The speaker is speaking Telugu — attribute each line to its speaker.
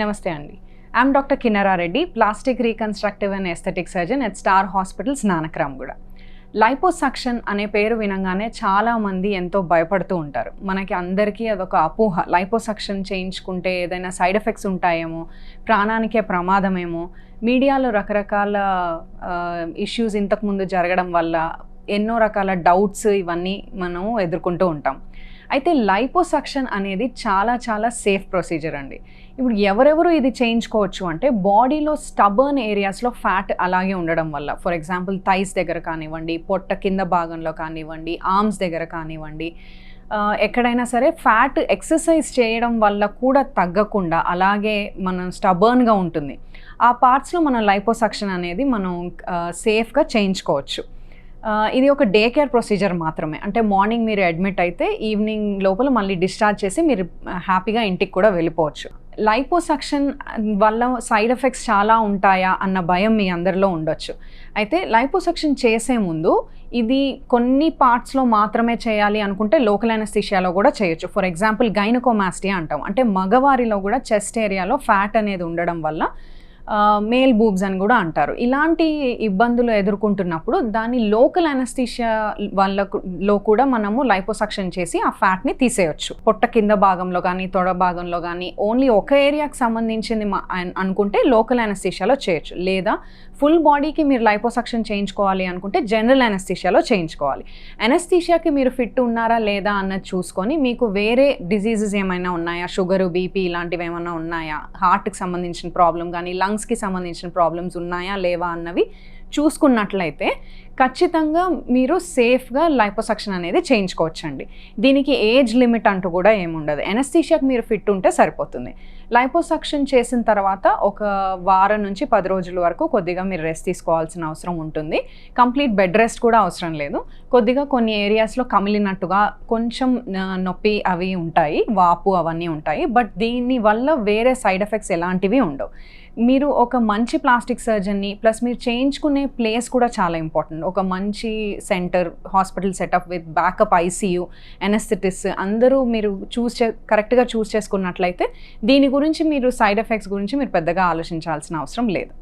Speaker 1: నమస్తే అండి. I'm doctor Kinnara Reddy plastic reconstructive and aesthetic surgeon at star Hospitals Nanakramguda liposuction అనే పేరు వినంగానే చాలామంది ఎంతో భయపడుతూ ఉంటారు. మనకి అందరికీ అదొక అపోహ. లైపోసక్షన్ చేయించుకుంటే ఏదైనా సైడ్ ఎఫెక్ట్స్ ఉంటాయేమో ప్రాణానికే ప్రమాదమేమో మీడియాలో రకరకాల ఇష్యూస్ ఇంతకుముందు జరగడం వల్ల ఎన్నో రకాల డౌట్స్ ఇవన్నీ మనం ఎదుర్కొంటూ ఉంటాం. అయితే లైపోసక్షన్ అనేది చాలా చాలా సేఫ్ ప్రొసీజర్ అండి. ఇప్పుడు ఎవరెవరు ఇది చేయించుకోవచ్చు అంటే బాడీలో స్టబర్న్ ఏరియాస్లో ఫ్యాట్ అలాగే ఉండడం వల్ల ఫర్ ఎగ్జాంపుల్ థైస్ దగ్గర కానివ్వండి పొట్ట కింద భాగంలో కానివ్వండి ఆర్మ్స్ దగ్గర కానివ్వండి ఎక్కడైనా సరే ఫ్యాట్ ఎక్సర్సైజ్ చేయడం వల్ల కూడా తగ్గకుండా అలాగే మనం స్టబర్న్గా ఉంటుంది. ఆ పార్ట్స్లో మనం లైపోసక్షన్ అనేది మనం సేఫ్గా చేయించుకోవచ్చు. ఇది ఒక డే కేర్ ప్రొసీజర్ మాత్రమే. అంటే మార్నింగ్ మీరు అడ్మిట్ అయితే ఈవినింగ్ లోపల మళ్ళీ డిశ్చార్జ్ చేసి మీరు హ్యాపీగా ఇంటికి కూడా వెళ్ళిపోవచ్చు. లైపోసక్షన్ వల్ల సైడ్ ఎఫెక్ట్స్ చాలా ఉంటాయా అన్న భయం మీ అందరిలో ఉండొచ్చు. అయితే లైపోసక్షన్ చేసే ముందు ఇది కొన్ని పార్ట్స్లో మాత్రమే చేయాలి అనుకుంటే లోకల్ అనస్థిషియాలో కూడా చేయొచ్చు. ఫర్ ఎగ్జాంపుల్ గైనకోమాస్టియా అంటాం. అంటే మగవారిలో కూడా చెస్ట్ ఏరియాలో ఫ్యాట్ అనేది ఉండడం వల్ల మేల్ బూబ్స్ అని కూడా అంటారు. ఇలాంటి ఇబ్బందులు ఎదుర్కొంటున్నప్పుడు దాని లోకల్ అనస్థీషియా వల్ల లో కూడా మనము లైపోసక్షన్ చేసి ఆ ఫ్యాట్ని తీసేయొచ్చు. పొట్ట కింద భాగంలో కానీ తొడ భాగంలో కానీ ఓన్లీ ఒక ఏరియాకి సంబంధించింది అనుకుంటే లోకల్ అనస్థీషియాలో చేయొచ్చు. లేదా ఫుల్ బాడీకి మీరు లైపోసక్షన్ చేయించుకోవాలి అనుకుంటే జనరల్ అనస్థీషియాలో చేయించుకోవాలి. అనస్థీషియాకి మీరు ఫిట్ ఉన్నారా లేదా అన్నది చూసుకొని మీకు వేరే డిజీజెస్ ఏమైనా ఉన్నాయా? షుగర్ బీపీ ఇలాంటివి ఏమైనా ఉన్నాయా? హార్ట్కి సంబంధించిన ప్రాబ్లం కానీ లంగ్ లంగ్స్కి సంబంధించిన ప్రాబ్లమ్స్ ఉన్నాయా లేవా అన్నవి చూసుకున్నట్లయితే ఖచ్చితంగా మీరు సేఫ్గా లైపోసక్షన్ అనేది చేయించుకోవచ్చండి. దీనికి ఏజ్ లిమిట్ అంటూ కూడా ఏముండదు. ఎనస్థీషియాకి మీరు ఫిట్ ఉంటే సరిపోతుంది. లైపోసక్షన్ చేసిన తర్వాత ఒక వారం నుంచి పది రోజుల వరకు కొద్దిగా మీరు రెస్ట్ తీసుకోవాల్సిన అవసరం ఉంటుంది. కంప్లీట్ బెడ్ రెస్ట్ కూడా అవసరం లేదు. కొద్దిగా కొన్ని ఏరియాస్లో కమిలినట్టుగా కొంచెం నొప్పి అవి ఉంటాయి వాపు అవన్నీ ఉంటాయి. బట్ దీని వల్ల వేరే సైడ్ ఎఫెక్ట్స్ ఎలాంటివి ఉండవు. మీరు ఒక మంచి ప్లాస్టిక్ సర్జన్ని ప్లస్ మీరు చేయించుకునే ప్లేస్ కూడా చాలా ఇంపార్టెంట్ ఒక మంచి centre hospital setup with backup ICU anaesthetist అందరూ మీరు చూస్ చే కరెక్ట్గా చూస్ చేసుకున్నట్లయితే దీని గురించి మీరు సైడ్ ఎఫెక్ట్స్ గురించి మీరు పెద్దగా ఆలోచించాల్సిన అవసరం లేదు.